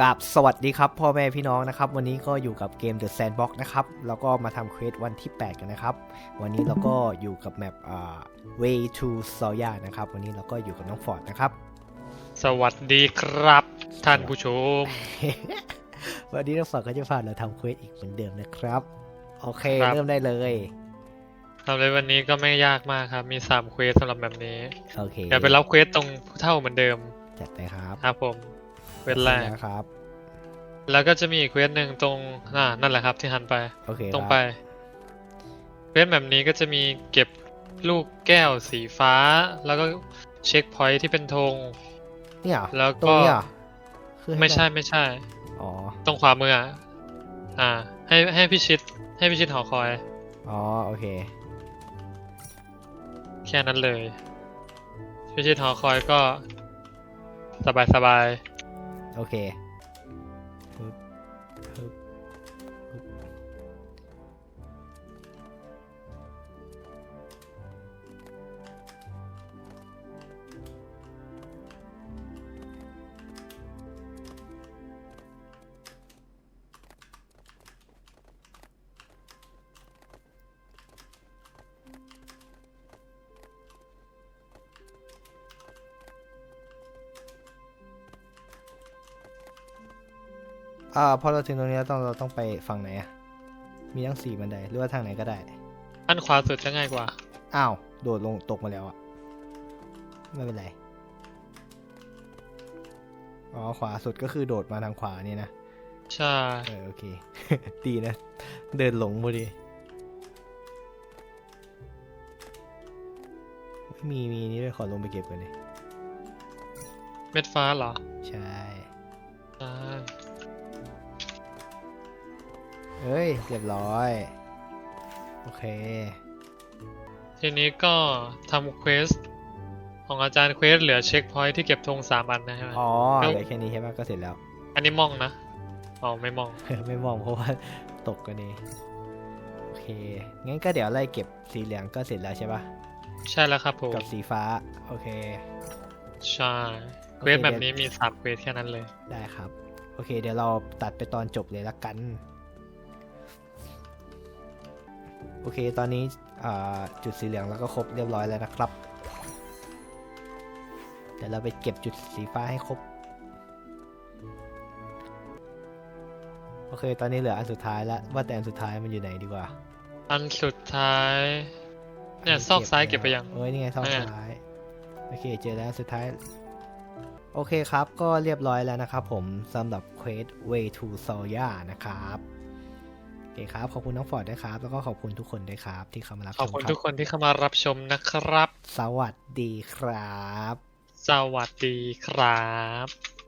กับสวัสดีครับ พ่อแม่พี่น้องนะครับ วันนี้ก็อยู่กับเกม The Sandbox นะครับ แล้วก็มาทำเควสวันที่ 8 กันนะครับ วันนี้เราก็อยู่กับแมปอ่า Way to Soya นะครับ วันนี้เราก็อยู่กับน้องฟอร์ดนะครับ สวัสดีครับ ท่านผู้ชม วันนี้น้องฟอร์ดก็จะพาเราทำเควสอีกเหมือนเดิมนะครับ โอเคครับเริ่มได้เลยทำเลยวันนี้ก็ไม่ยากมากครับ มีสามเควสสำหรับแบบนี้โอเคเดี๋ยวไปรับเควสตรงผู้เท่าเหมือนเดิม จัดไปครับ ครับผม เควสแรกนะครับ แล้วก็จะมีอีกเควสหนึ่งตรงอ่านั่นแหละครับที่หันไป โอเคตรงคไปบเควสแบบนี้ก็จะมีเก็บลูกแก้วสีฟ้า แล้วก็เช็คพอยท์ที่เป็นธง เนี่ยเหรอแล้วตรงก็นี้เหรอคือห้ไม่ใช่ด้ไม่ใช่ อ๋อ ตรงขวามืออะอ่าให้ให้พิชิตให้พิชิตหอคอย อ๋อ โอเค แค่นั้นเลยพิชิตหอคอยก็สบายสบาย โอเค อ่าพอเราถึงตรงนี้แล้วต้องเราต้องไปฝั่งไหนอะมีทั้งสี่บันไดหรือว่าทางไหนก็ได้ อันขวาสุดจะง่ายกว่า อ้าว โดดลงตกมาแล้วอะไม่เป็นไร อ๋อ ขวาสุดก็คือโดดมาทางขวานี่นะ ใช่ เออ โอเค ดีนะ เดินหลงพอดี มี มีนี่ด้วยขอลงไปเก็บกันเลย เม็ดฟ้าเหรอ ใช่ใช่ เฮ้ย เรียบร้อย โอเค ทีนี้ก็ทำเควสของอาจารย์เควสเหลือเช็คพอยท์ที่เก็บธงสามอันนะใช่ไหมอ๋อแล้วเหลือแค่นี้ใช่ไหมก็เสร็จแล้ว อันนี้มองนะ อ๋อ ไม่มอง ไม่มองเพราะว่าตกกันเองโอเค งั้นก็เดี๋ยวไล่เก็บสีเหลืองก็เสร็จแล้วใช่ปะใช่แล้วครับผม กับสีฟ้า โอเค ใช่โอเควเคสแบบเดี๋ยวนี้มีสามเควสแค่นั้นเลย ได้ครับ โอเค เดี๋ยวเราตัดไปตอนจบเลยละกัน โอเค ตอนนี้อ่าจุดสีเหลืองแล้วก็ครบเรียบร้อยแล้วนะครับ เดี๋ยวเราไปเก็บจุดสีฟ้าให้ครบ โอเค ตอนนี้เหลืออันสุดท้ายแล้ว ว่าแต่อันสุดท้ายมันอยู่ไหนดีกว่า อันสุดท้าย เนี่ยซอกซ้ายเก็บไปยังเอ้ยนี่ไงซอกเนี่ยซ้าย โอเค เจอแล้วสุดท้าย โอเคครับ ก็เรียบร้อยแล้วนะครับผมสำหรับเควส Way to Soya นะครับโอเคครับ ขอบคุณน้องฟอร์ดด้วยครับ แล้วก็ขอบคุณทุกคนด้วยครับ ที่เข้ามารับชขอบมคุณครัทุกคนที่เข้ามารับชมนะครับ สวัสดีครับ สวัสดีครับ